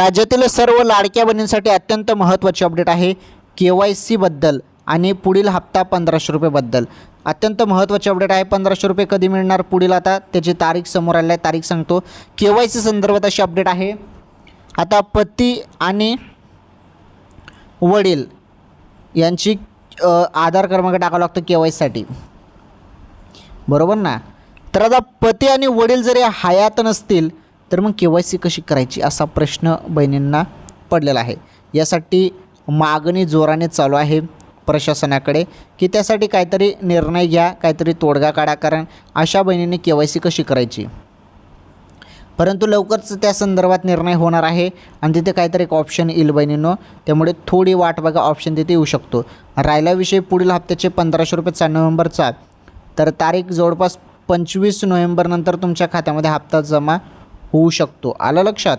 राज्यातील सर्व लाडक्या बहिणींसाठी अत्यंत महत्त्वाची अपडेट आहे के वाय सीबद्दल आणि पुढील हप्ता पंधराशे रुपयेबद्दल अत्यंत महत्त्वाची अपडेट आहे पंधराशे रुपये कधी मिळणार पुढील आता? त्याची तारीख समोर आली आहे तारीख सांगतो. के वाय सी संदर्भात अशी अपडेट आहे. आता पती आणि वडील यांची आधार क्रमांक टाकावा लागतो के वाय सीसाठी बरोबर ना? तर आता पती आणि वडील जरी हयात नसतील तर मग के वाय सी कशी करायची असा प्रश्न बहिणींना पडलेला आहे. यासाठी मागणी जोराने चालू आहे प्रशासनाकडे की त्यासाठी काहीतरी निर्णय घ्या काहीतरी तोडगा काढा कारण अशा बहिणींनी के वाय सी कशी करायची? परंतु लवकरच त्या संदर्भात निर्णय होणार आहे आणि तिथे काहीतरी एक ऑप्शन येईल बहिणींनो. त्यामुळे थोडी वाट बघा ऑप्शन तिथे येऊ शकतो. राहिला विषय पुढील हप्त्याचे पंधराशे रुपये नोव्हेंबरचा. तर तारीख जवळपास पंचवीस नोव्हेंबरनंतर तुमच्या खात्यामध्ये हप्ता जमा होऊ शकतो. आलं लक्षात?